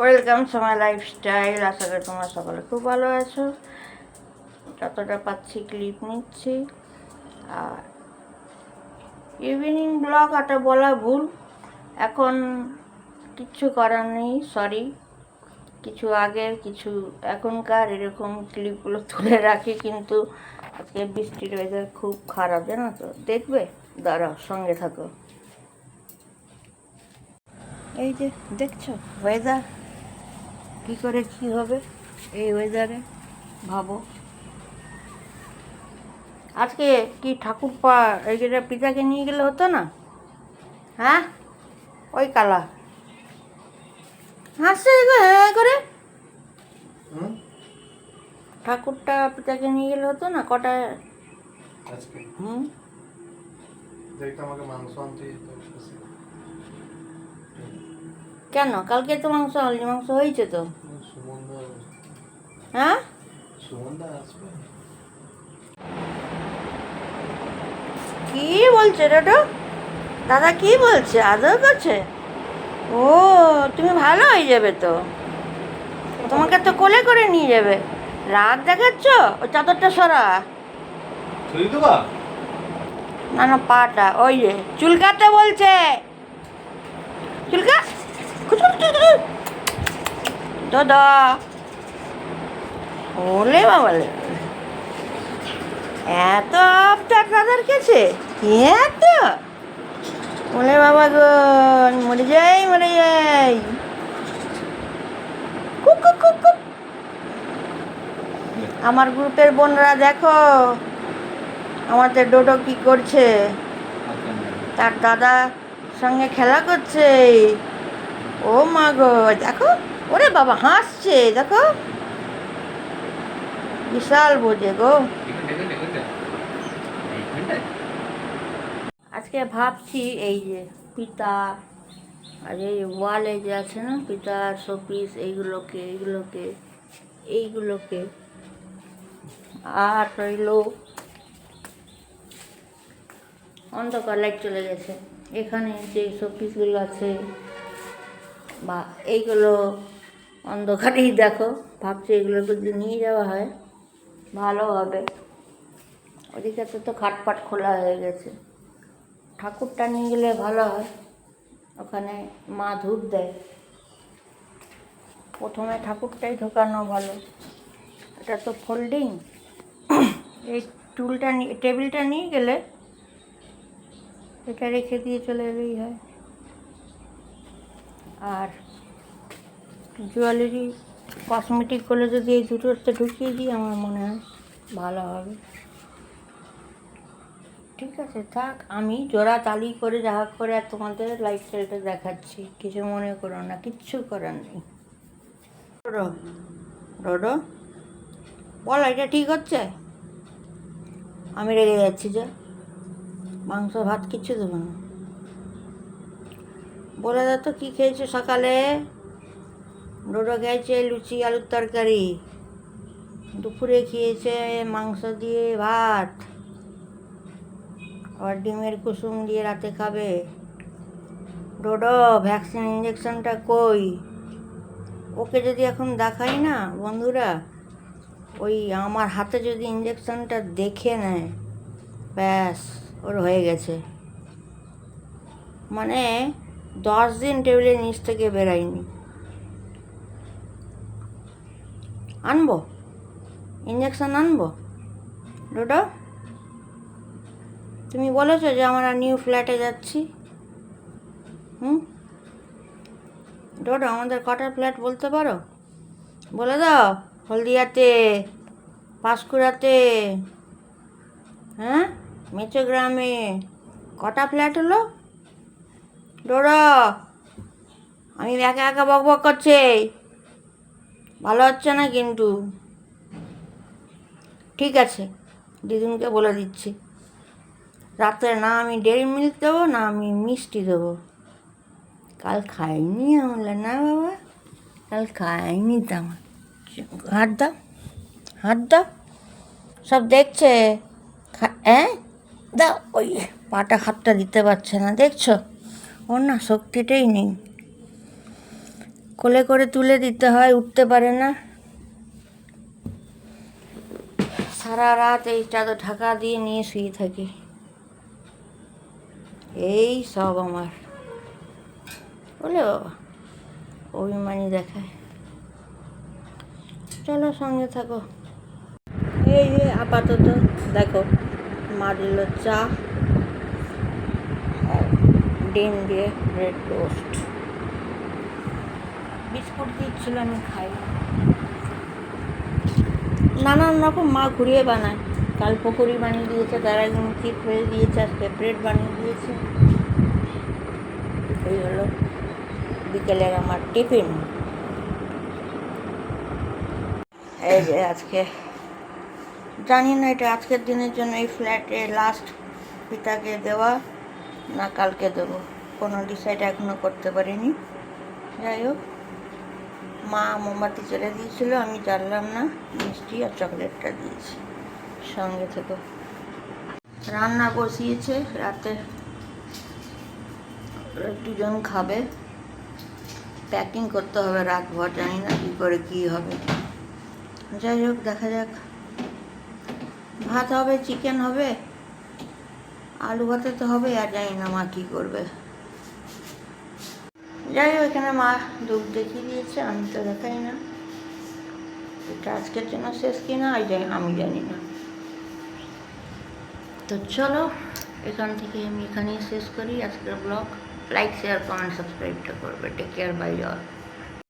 Welcome my lifestyle আশা করি তোমরা সকলে খুব ভালো আছো। যতটা পাচ্ছি ক্লিপ নিচ্ছি। আর ইভিনিং ব্লগ একটা বলা ভুল। এখন কিচ্ছু করার নেই সরি কিছু আগের কিছু এখনকার এরকম ক্লিপগুলো তুলে রাখি, কিন্তু আজকে বৃষ্টির ওয়েদার খুব খারাপ, জানো তো? দেখবে? দাঁড়াও, সঙ্গে থাকো। এই যে, দেখছ? ওয়েদার কী করে কী হবে এই ওয়েদারে ভাবো। আজকে কি ঠাকুর পা এই যে পিতাকে নিয়ে গেলে হতো না? হ্যাঁ? ওই কালা। হাসছে দেখো হ্যাঁ করে? ঠাকুরটা পিতাকে নিয়ে গেলে হতো না কটায় আজকে? হুম? দেখতে আমাকে মাংস আনতে। কেন? কালকে তো মাংস হয়নি মাংস হয়েছে তো। হ্যাঁ? কি বলছে রেটো দাদা কি বলছে? আদর করছে? ও তুমি ভালো হয়ে যাবে তো। তোমাকে তো কোলে করে নিয়ে যাবে। রাগ দেখাচ্ছ? ও চাদরটা সরা। না না পাটা ওই যে চুলকাতে বলছে। চুলকা দাদা। ওলে বাবালে। এত আবদার দাদার কাছে, এত। ওলে বাবা গো, মরে যাই মরে যাই। আমার গ্রুপের বোনরা দেখো, আমাদের ডোডো কি করছে? তার দাদা সঙ্গে খেলা করছে। ও মা গো, দেখো। ওরে বাবা, হাসছে, দেখো। বিশাল বোঝে গো। আজকে ভাবছি এই যে পিতা, আর এই ওয়ালে যে আছে না পিতার শোপিস, এইগুলোকে এইগুলোকে এইগুলোকে। আর রইল অন্ধকার লাইট চলে গেছে। এখানে যে শোপিসগুলো আছে, বা এইগুলো অন্ধকারেই দেখো। ভাবছি এগুলো যদি নিয়ে যাওয়া হয়, ভালো হবে। ওদিকে তো তো খাটপাট খোলা হয়ে গেছে। ঠাকুরটা নিয়ে গেলে ভালো হয়। ওখানে মা ধূপ দেয়। প্রথমে ঠাকুরটাই ঢোকানো ভালো। এটা তো ফোল্ডিং। এই টুলটা নিয়ে টেবিলটা নিয়ে গেলে এটা রেখে দিয়ে চলে এলেই হয়। আর জুয়েলারি কসমেটিক কসমেটিকগুলো যদি এই দুটোতে ঢুকিয়ে দিই, আমার মনে হয় ভালো হবে। ঠিক আছে, থাক, আমি জোড়া তালি করে যা করে আর তোমাদের লাইফস্টাইলটা দেখাচ্ছি। কিছু মনে করো না, কিচ্ছু করার নেই। ডোডো বল, এটা ঠিক হচ্ছে? আমি রেগে যাচ্ছি, যে। মাংস, ভাত কিচ্ছু দেবো না। বলে দাও তো, কী খেয়েছো সকালে? ডোডো খেয়েছে লুচি, আলুর তরকারি। দুপুরে খেয়েছে মাংস দিয়ে ভাত। আবার ডিমের কুসুম দিয়ে রাতে খাবে। ডোডো, ভ্যাকসিন ইঞ্জেকশনটা কই? ওকে যদি এখন দেখাই না, বন্ধুরা, ওই আমার হাতে যদি ইঞ্জেকশনটা দেখে নেয়, ব্যাস, ওর হয়ে গেছে। মানে দশ দিন টেবিলের নিচ থেকে বেরাইনি আনব? ইঞ্জেকশন আনব? ডোডো? তুমি বলেছ যে আমরা নিউ ফ্ল্যাটে যাচ্ছি। হুম? ডোডো, আমাদের কটা ফ্ল্যাট বলতে পারো? বলে দাও, হলদিয়াতে, পাঁশকুড়াতে হ্যাঁ? মেচো গ্রামে কটা ফ্ল্যাট হলো? ডোডো, আমি একা একা বক বক করছে। ভালো হচ্ছে না কিন্তু? ঠিক আছে, দিদুনকে বলে দিচ্ছি। রাত্রে না আমি ডেরি মিল্ক দেবো, না আমি মিষ্টি দেবো। কাল খাইনি আমরা না বাবা? কাল খাইনি তো আমার। হাত দাও হাত দাও। সব দেখছে? হ্যাঁ? দাও, ওই পাটা হাতটা দিতে পারছে না, দেখছ? ওর না শক্তিটাই নেই। কোলে করে তুলে দিতে হয়, উঠতে পারে না। সারা রাত এই চাদর ঢাকা দিয়ে নিয়ে শুয়ে থাকি। এই সব আমার। বলে বাবা, অভিমানী দেখায়। চলো সঙ্গে থাকো। এই আপাতত দেখো মা দিল চা ডিম দিয়ে ব্রেড টোস্ট বিস্কুট দিচ্ছিল, আমি খাই। নানান রকম মা ঘুরিয়ে বানায়। কাল পকোড়ি বানিয়ে দিয়েছে, তার একদিন চিপ হয়ে দিয়েছে আজকে ব্রেড বানিয়ে দিয়েছে। এই হলো বিকেলের আমার টিফিন। এই যে আজকে, জানি না এটা আজকের দিনের জন্য এই ফ্ল্যাটে লাস্ট পিতাকে দেওয়া, না কালকে দেবো। কোনো ডিসাইড এখনও করতে পারিনি। যাই হোক। মা মোমবাতি চলে দিয়েছিল, আমি জানলাম না, মিষ্টি আর চকলেটটা দিয়েছি, সঙ্গে থেকে। রান্না বসিয়েছে, রাতে দুজন খাবে। প্যাকিং করতে হবে ভর, জানি না কী করে কী হবে। যাই হোক, দেখা যাক। ভাত হবে চিকেন হবে, আলু ভাতে তো হবে, আর জানি না মা কী করবে। যাই হোক এখানে মা দুধ দেখিয়ে দিয়েছে, আমি তো দেখাই না। এটা আজকের জন্য শেষ কিনা ওই জানি আমি জানি না। তো চলো, এখান থেকে আমি এখানেই শেষ করি আজকের ব্লগ। লাইক শেয়ার কমেন্ট সাবস্ক্রাইবটা করবে। Take care bye all